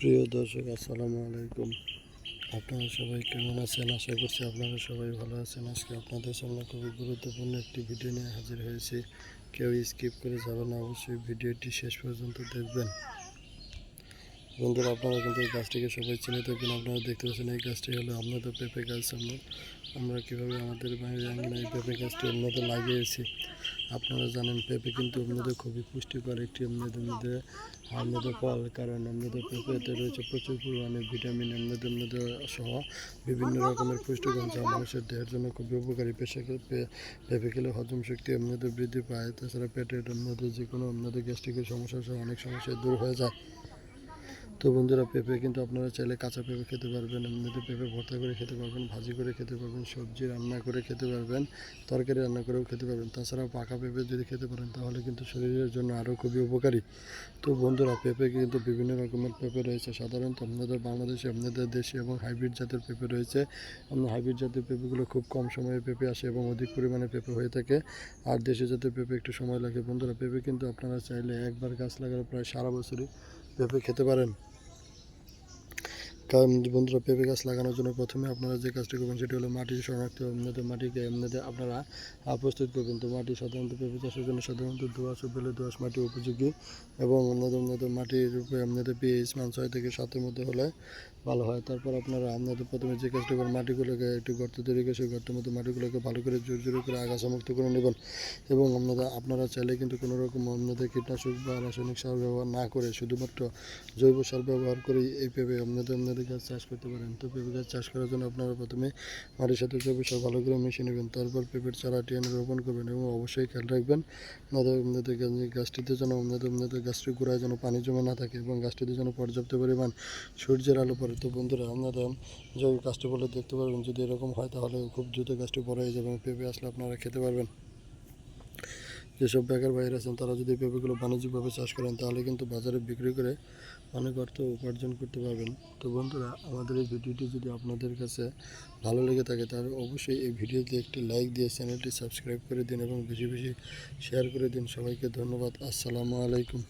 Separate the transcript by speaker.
Speaker 1: প্রিয় দর্শক, আসসালামু আলাইকুম। আপনারা সবাই কেমন আছেন? আশা করছি আপনারা সবাই ভালো আছেন। আজকে আপনাদের সামনে খুবই গুরুত্বপূর্ণ একটি ভিডিও নিয়ে হাজির হয়েছে। কেউ স্কিপ করে যাবেন অবশ্যই ভিডিওটি শেষ পর্যন্ত দেখবেন। বন্ধুরা, আপনারা কিন্তু এই গাছটিকে সবাই চিনে থাকবেন। আপনারা দেখতে পাচ্ছেন এই গাছটি হলো আপনাদের পেঁপে গাছ। আমরা আমরা কীভাবে আমাদের বাইরে আঙিনায় এই পেঁপে গাছটি আপনাদের লাগিয়েছি, আপনারা জানেন, পেঁপে কিন্তু আপনাদের খুবই পুষ্টিকর একটি আপনাদের মধ্যে আপনাদের ফল, কারণ আপনাদের পেঁপেতে রয়েছে প্রচুর পরিমাণে ভিটামিন আপনাদের মধ্যে সহ বিভিন্ন রকমের পুষ্টিগুণ, যা মানুষের দেহের জন্য খুবই উপকারী। পেশা পেঁপে খেলে হজম শক্তি আপনাদের বৃদ্ধি পায়। তাছাড়া পেটের আপনাদের যে কোনো আপনাদের গ্যাস্ট্রিকের সমস্যা সহ অনেক সমস্যা দূর হয়ে যায়। তো বন্ধুরা, পেঁপে কিন্তু আপনারা চাইলে কাঁচা পেঁপে খেতে পারবেন, এমনিতে পেঁপে ভর্তা করে খেতে পারবেন, ভাজি করে খেতে পারবেন, সবজি রান্না করে খেতে পারবেন, তরকারি রান্না করেও খেতে পারবেন। তাছাড়া পাকা পেঁপে যদি খেতে পারেন, তাহলে কিন্তু শরীরের জন্য আরও খুবই উপকারী। তো বন্ধুরা, পেঁপে কিন্তু বিভিন্ন রকমের পেঁপে রয়েছে। সাধারণত আপনাদের বাংলাদেশে আপনাদের দেশে এবং হাইব্রিড জাতের পেঁপে রয়েছে। আপনার হাইব্রিড জাতের পেঁপেগুলো খুব কম সময়ে পেঁপে আসে এবং অধিক পরিমাণে পেঁপে হয়ে থাকে। আর দেশে জাতের পেঁপে একটু সময় লাগে। বন্ধুরা, পেঁপে কিন্তু আপনারা চাইলে একবার গাছ লাগালে প্রায় সারা বছরই পেঁপে খেতে পারেন। বন্ধুরা পেঁপে গাছ লাগানোর জন্য প্রথমে আপনারা যে কাজটি করবেন সেটি হলো মাটি শনাক্ত এমনিতে মাটিকে এমনিতে আপনারা প্রস্তুত করবেন। তো মাটি সাধারণত পেঁপে চাষের জন্য সাধারণত দোয়াশ বেলে দোয়াশ মাটি উপযোগী এবং অন্যদের মধ্যে মাটির উপরে আপনাদের পিএইচ মান ছয় থেকে সাতের মধ্যে হলে ভালো হয়। তারপর আপনারা আপনাদের প্রথমে যে কাজটি করবেন, মাটিগুলোকে একটু গর্ত তৈরি করে সেই গর্তের মধ্যে মাটিগুলোকে ভালো করে জোর জোরে করে আগাছা মুক্ত করে নেবেন এবং আপনারা আপনারা চাইলে কিন্তু কোনো রকম আপনাদের কীটনাশক বা রাসায়নিক সার ব্যবহার না করে শুধুমাত্র জৈব সার ব্যবহার করেই এই পেঁপে আপনাদের আপনাদের গাছ চাষ করতে পারেন। তো পেঁপে গাছ চাষ করার জন্য আপনারা প্রথমে মাটির সাথে জৈব সার ভালো করে মিশিয়ে নেবেন। তারপর পেঁপের চারাটি এনে রোপণ করবেন এবং অবশ্যই খেয়াল রাখবেন আপনাদের গাছটিতে যেন আপনাদের আপনাদের গাছটির গোড়ায় যেন পানি জমে না থাকে এবং গাছটিতে যেন পর্যাপ্ত পরিমাণ সূর্যের আলো পড়ে। তো বন্ধুরা, আপনারা যে গাছটি বলে দেখতে পারবেন, যদি এরকম হয় তাহলে খুব দ্রুত গাছটি বড় হয়ে যাবে পেঁপে আসলে আপনারা খেতে পারবেন। যেসব বেকার বাইরে আছেন, তারা যদি পেঁপেগুলো বাণিজ্যিকভাবে চাষ করেন, তাহলে কিন্তু বাজারে বিক্রি করে অনেক অর্থ উপার্জন করতে পারবেন। তো বন্ধুরা, আমাদের এই ভিডিওটি যদি আপনাদের কাছে ভালো লেগে থাকে, তাহলে অবশ্যই এই ভিডিওতে একটি লাইক দিয়ে চ্যানেলটি সাবস্ক্রাইব করে দিন এবং বেশি বেশি শেয়ার করে দিন। সবাইকে ধন্যবাদ। আসসালামু আলাইকুম।